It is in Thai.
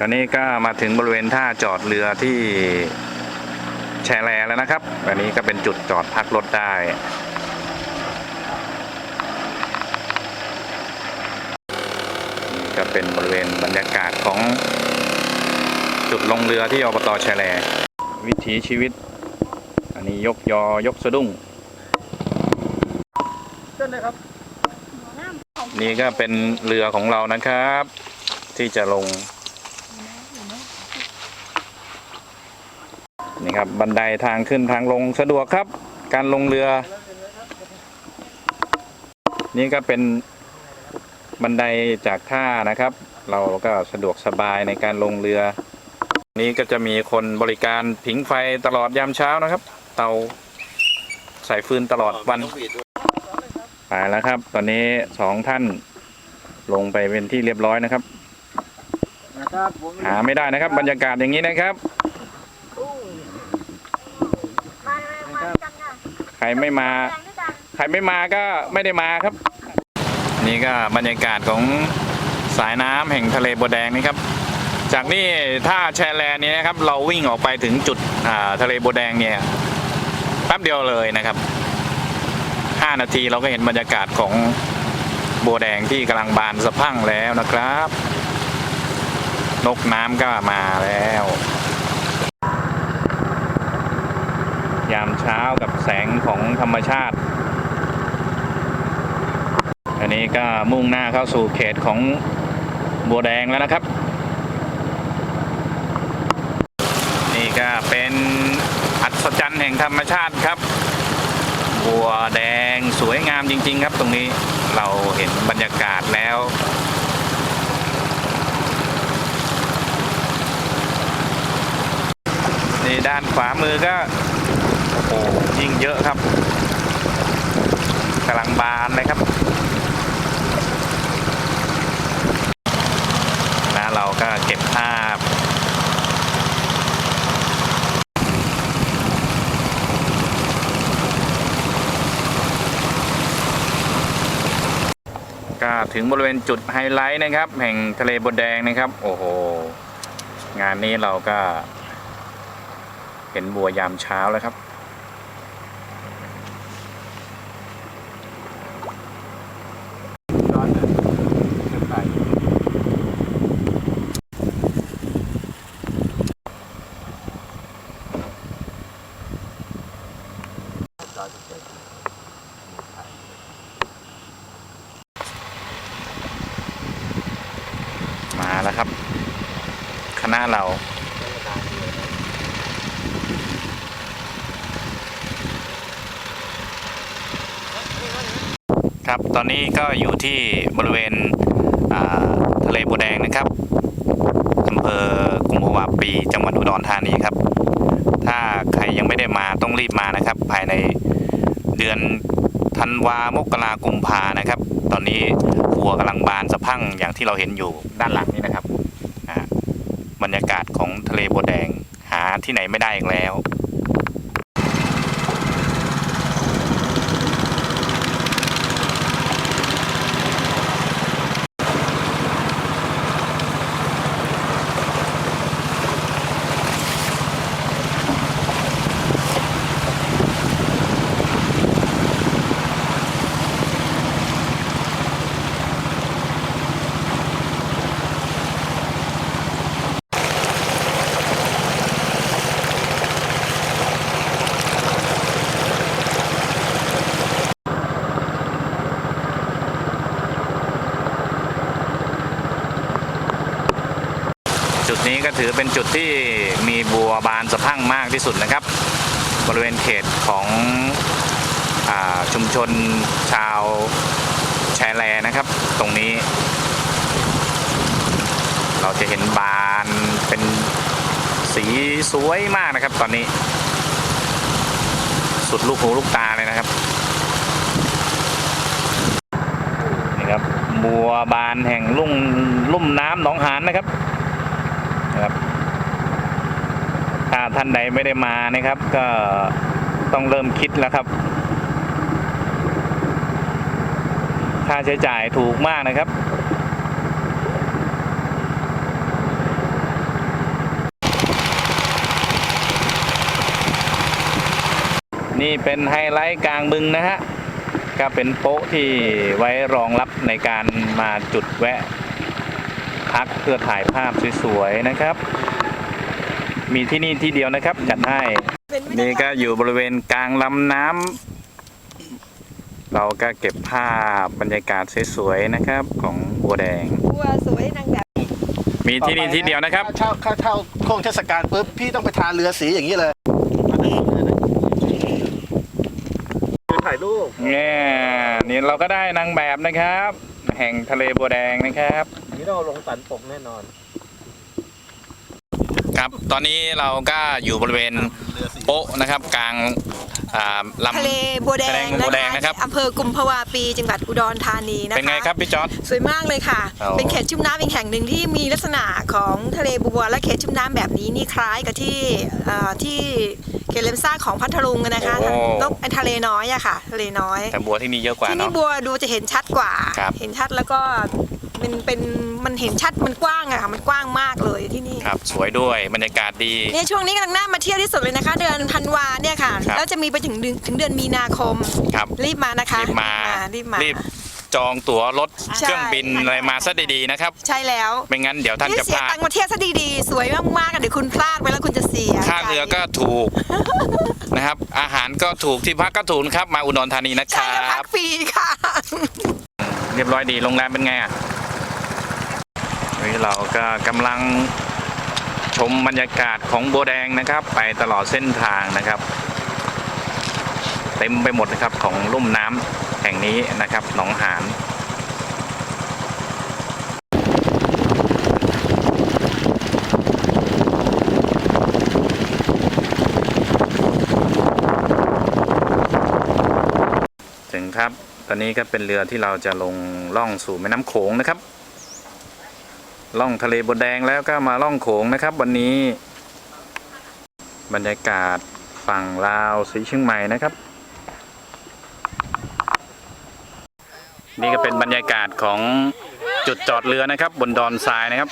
ตอนนี้ก็มาถึงบริเวณท่าจอดเรือที่แชแลแล้วนะครับอันนี้ก็เป็นจุดจอดพักรถได้นี่ก็เป็นบริเวณบรรยากาศของจุดลงเรือที่อบตแชแลวิถีชีวิต อันนี้ยกยอยกสะดุ้งเส้นเลยครับนี่ก็เป็นเรือของเรานะครับ ที่จะลง นี่ครับบันไดทางขึ้นทางลงสะดวกครับ การลงเรือ นี่ก็เป็นบันไดจากท่านะครับ เราก็สะดวกสบายในการลงเรือ นี่ก็จะมีคนบริการผิงไฟตลอดยามเช้านะครับ เตาใส่ฟืนตลอดวันไปแล้วครับ ตอนนี้สองท่านลงไปเป็นที่เรียบร้อยนะครับหาไม่ได้นะครับ บรรยากาศอย่างนี้นะครับ ใครไม่มา ใครไม่มาก็ไม่ได้มาครับ นี่ก็บรรยากาศของสายน้ำแห่งทะเลบัวแดงนี่ครับ จากนี่ถ้าแชร์แลนนี้นะครับ เราวิ่งออกไปถึงจุดอ่าทะเลบัวแดงเนี่ยแป๊บเดียวเลยนะครับ 5 นาทีเราก็เห็นบรรยากาศของบัวแดงที่กำลังบานสะพั่งแล้วนะครับ นกน้ำก็มาแล้ว ยามเช้ากับแสงของธรรมชาติ อันนี้ก็มุ่งหน้าเข้าสู่เขตของบัวแดงแล้วนะครับ นี่ก็เป็นอัศจรรย์แห่งธรรมชาติครับ บัวแดงสวยงามจริง ๆ ครับตรงนี้เราเห็นบรรยากาศแล้วนี่ด้านขวามือก็ โอ้โหยิ่งเยอะครับกำลังบานเลยครับนะเราก็เก็บภาพก็ถึงบริเวณจุดไฮไลท์นะครับ แห่งทะเลบดแดงนะครับ โอ้โห งานนี้เราก็ เห็นบัวยามเช้าแล้วครับ ร้อนเลยเกินไปจอดเฉย ครับ คณะเรา ครับตอนนี้ก็อยู่ที่บริเวณทะเลบัวแดงนะครับอำเภอกุมภาวะปีจังหวัดอุดรธานีครับ ถ้าใครยังไม่ได้มาต้องรีบมานะครับ ภายในเดือนธันวามกรากุมภานะครับ ตอนนี้วัวกำลังบานสะพั่งอย่างที่เราเห็นอยู่ด้านหลังนี้นะครับอ่าบรรยากาศของทะเลบัวแดงหาที่ไหนไม่ได้อีกแล้ว ดนี้ก็ถือเป็นจุดที่มีบัวบานสะพั่งมากที่สุดนะครับ บริเวณเขตของอชุมชนชาวแชแลนะครับ ตรงนี้ เราจะเห็นบานเป็นสีสวยมากนะครับ ตอนนี้ สุดลูกหูลูกตาเลยนะครับนี่ครับบัวบานแห่งลุ่มลุ่มน้ำหนองหานนะครับ ครับ ถ้าท่านใดไม่ได้มานะครับ ก็ต้องเริ่มคิดแล้วครับ ค่าใช้จ่ายถูกมากนะครับนี่เป็นไฮไลท์กลางบึงนะฮะ ก็เป็นโป๊ะที่ไว้รองรับในการมาจุดแวะ พักเพื่อถ่ายภาพสวยๆนะครับ มีที่นี่ที่เดียวนะครับ จัดให้ นี่ก็อยู่บริเวณกลางลำน้ำเราก็เก็บภาพบรรยากาศสวยๆนะครับ ของบัวแดง บัวสวยนางแบบมีที่นี่ที่เดียวนะครับถ้าเข้าเข้าโค้งเทศกาลปุ๊บพี่ต้องไปทาเรือสีอย่างนี้เลยถ่ายรูปเนี่ยนี่เราก็ได้นางแบบนะครับ แห่งทะเลบัวแดงนะครับนี่ ต้องเอาลงสันปกแน่นอนครับตอนนี้เราก็อยู่บริเวณโป๊ะนะครับ กลางอ่าลำทะเลบัวแดทะเลงบัวแดงนะนะคะครับ อำเภอกุมภาวาปีจังหวัดอุดรธานีนะคะ เป็นไงครับพี่จอร์ด สวยมากเลยค่ะอ๋อเป็นเขตชุ่มน้ำอีกแห่งหนึ่งที่มีลักษณะของทะเลบัว และเขตชุ่มน้ำแบบนี้นี่คล้ายกับที่เอ่อที่เขตเลมซ่าของพัทลุงนะคะต้องเป็นทะเลน้อยอะค่ะ ทะเลน้อย แต่บัวที่นี่เยอะกว่าที่นี่เนาะบัวดูจะเห็นชัดกว่า ครับ เห็นชัดแล้วก็ มันเป็นมันเห็นชัดมันกว้างอะค่ะมันกว้างมากเลยที่นี่ครับ สวยด้วยบรรยากาศดี เนี่ยช่วงนี้กำลังน่ามาเที่ยวที่สุดเลยนะคะ เดือนธันวาเนี่ยค่ะ ครับ แล้วจะมีไปถึงเดือนถึงเดือนมีนาคม ครับรีบมานะคะรีบมารีบมา รีบจองตั๋วรถใช่ เครื่องบินอะไรมาซะดีๆนะครับใช่แล้วไม่งั้นเดี๋ยวท่านนี่จะพเสียลาดตังค์มาเที่ยวซะดีๆ สวยมากๆอะเดี๋ยวคุณพลาดไปแล้วคุณจะเสียค่าเรือก็ถูกนะครับ อาหารก็ถูกที่พักก็ถูกนะครับ มาอุดรธานีนะคใช่รัแล้วพับ กฟรีค่ะ เรียบร้อยดีโรงแรมเป็นไงอะ นี่เราก็กำลังชมบรรยากาศของบัวแดงนะครับ ไปตลอดเส้นทางนะครับ เต็มไปหมดนะครับของลุ่มน้ำแห่งนี้นะครับหนองหานถึงครับ ตอนนี้ก็เป็นเรือที่เราจะลงล่องสู่แม่น้ำโขงนะครับ ล่องทะเลบนแดงแล้วก็มาล่องโขงนะครับ วันนี้ บรรยากาศฝั่งลาวสีเชียงใหม่นะครับ นี่ก็เป็นบรรยากาศของจุดจอดเรือนะครับ บนดอนทรายนะครับ